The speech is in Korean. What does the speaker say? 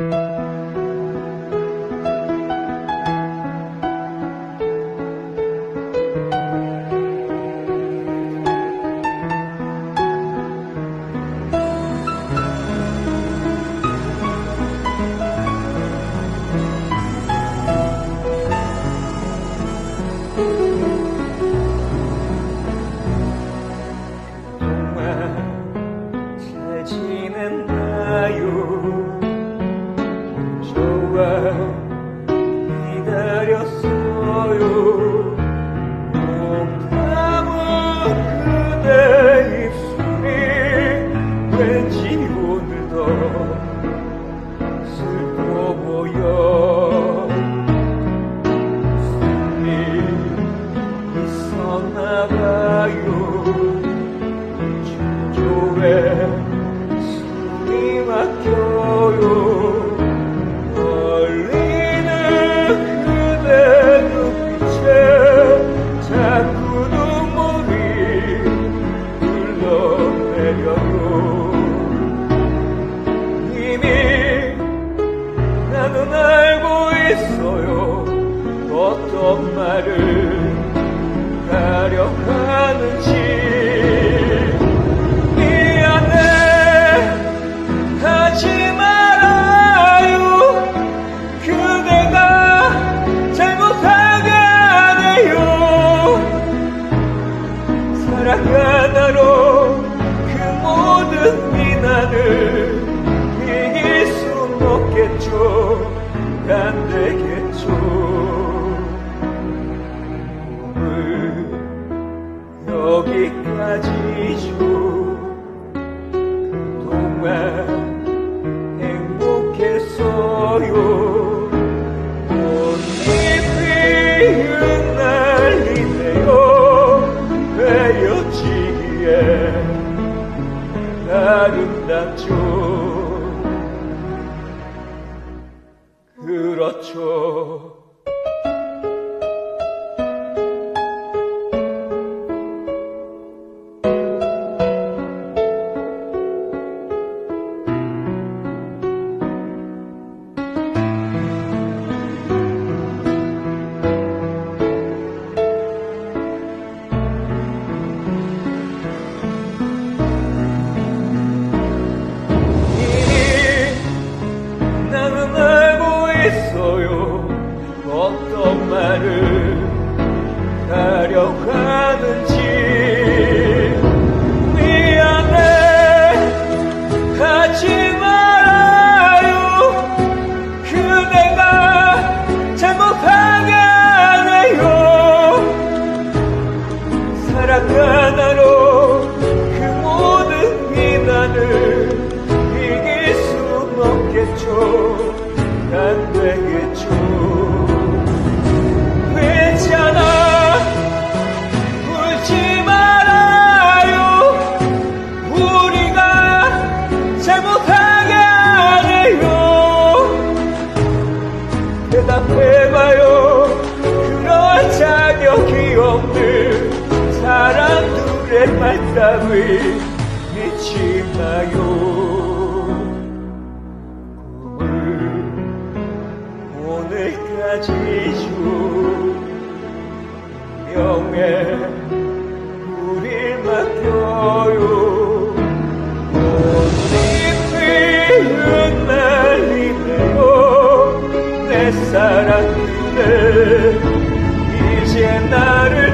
정말 숨이 막혀요? 떨리는 그대 눈빛에 자꾸 눈물이 흘러내려요. 이미 나는 알고 있어요. 어떤 말을 하려 하는지 하나로 그 모든 비난을 이길 순 없겠죠. 안 되겠죠. 꿈은 여기까지죠 that you 하나로 그 모든 비난을 이길 순 없겠죠. 안 되겠죠 없는 사람들의 말따위 믿지 마요? 꿈은 오늘까지죠 명예 우릴 맡겨요. 내 사랑들 이제 나를